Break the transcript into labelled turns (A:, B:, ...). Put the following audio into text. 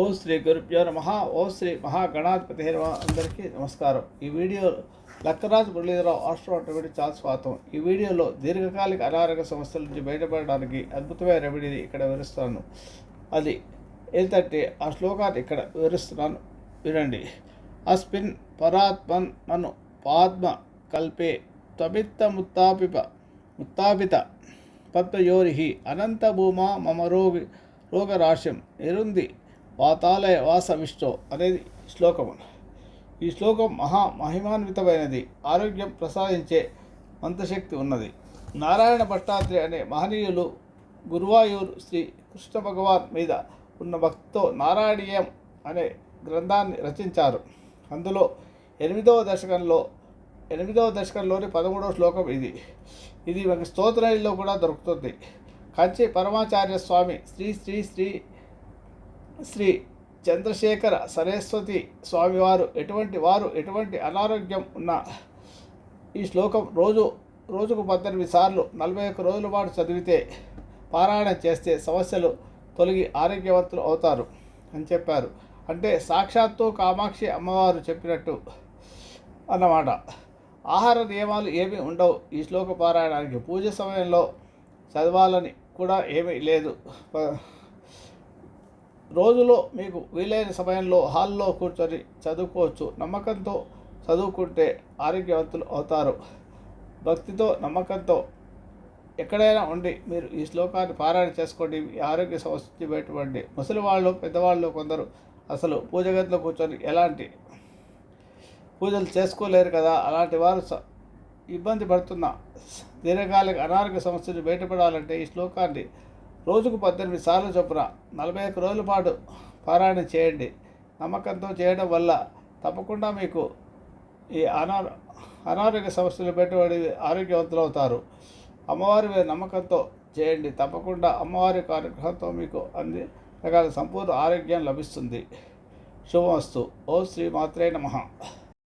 A: ఓం శ్రీ గురుభ్యో నమ. ఓం శ్రీ మహాగణాధిపతి నమ. అందరికీ నమస్కారం. ఈ వీడియో లక్కరాజు మురళీధరరావు ఆస్ట్రోటమిడి చాలా స్వాగతం ఈ వీడియోలో దీర్ఘకాలిక అనారోగ్య సమస్యల నుంచి బయటపడడానికి అద్భుతమైన రెమెడీని ఇక్కడ వివరిస్తాను. అది ఏంటంటే ఆ శ్లోకాన్ని ఇక్కడ వివరిస్తున్నాను. వినండి. అస్మిన్ పరాత్మన్ మను పాద్మ కల్పే త్వమిత్త ముత్తాపిప ముత్తాపిత పద్మయోరిహి అనంత భూమా మమ రోగి రోగరాశ్యం నిరుంది పాతాలయ వాసవిష్టో అనేది శ్లోకం. ఈ శ్లోకం మహా మహిమాన్వితమైనది. ఆరోగ్యం ప్రసాదించే మంత్రశక్తి ఉన్నది. నారాయణ భట్టాద్రి అనే మహనీయులు గురువాయూర్ శ్రీ కృష్ణ భగవాన్ మీద ఉన్న భక్తితో నారాయణీయం అనే గ్రంథాన్ని రచించారు. అందులో ఎనిమిదవ దశకంలో ఎనిమిదవ దశకంలోని పదమూడవ శ్లోకం ఇది. ఇది మనకి స్తోత్రాయిల్లో కూడా దొరుకుతుంది. కంచి పరమాచార్య స్వామి శ్రీ శ్రీ శ్రీ శ్రీ చంద్రశేఖర సరస్వతి స్వామివారు ఎటువంటి వారు ఎటువంటి అనారోగ్యం ఉన్న ఈ శ్లోకం రోజు రోజుకు పద్దెనిమిది సార్లు నలభై ఒక్క రోజుల పాటు చదివితే పారాయణం చేస్తే సమస్యలు తొలగి ఆరోగ్యవంతులు అవుతారు అని చెప్పారు. అంటే సాక్షాత్తు కామాక్షి అమ్మవారు చెప్పినట్టు అన్నమాట. ఆహార నియమాలు ఏమీ ఉండవు ఈ శ్లోక పారాయణానికి. పూజ సమయంలో చదవాలని కూడా ఏమీ లేదు. రోజులో మీకు వీలైన సమయంలో హాల్లో కూర్చొని చదువుకోవచ్చు. నమ్మకంతో చదువుకుంటే ఆరోగ్యవంతులు అవుతారు. భక్తితో నమ్మకంతో ఎక్కడైనా ఉండి మీరు ఈ శ్లోకాన్ని పారాయణ చేసుకోండి. మీ ఆరోగ్య సమస్య బయటపడండి. ముసలి వాళ్ళు పెద్దవాళ్ళు కొందరు అసలు పూజ గదిలో కూర్చొని ఎలాంటి పూజలు చేసుకోలేరు కదా? అలాంటి వారు స- ఇబ్బంది పడుతున్న దీర్ఘకాలిక అనారోగ్య సమస్యలు బయటపడాలంటే ఈ శ్లోకాన్ని రోజుకు పద్దెనిమిది సార్లు చొప్పున నలభై ఒక్క రోజుల పాటు పారాయణ చేయండి. నమ్మకంతో చేయడం వల్ల తప్పకుండా మీకు ఈ అనా అనారోగ్య సమస్యలు పెట్టుబడి ఆరోగ్యవంతులు అవుతారు అమ్మవారి మీద నమ్మకంతో చేయండి. తప్పకుండా అమ్మవారి యొక్క అనుగ్రహంతో మీకు అన్ని రకాల సంపూర్ణ ఆరోగ్యం లభిస్తుంది. శుభమస్తు. ఓ శ్రీ మాత్రే నమః.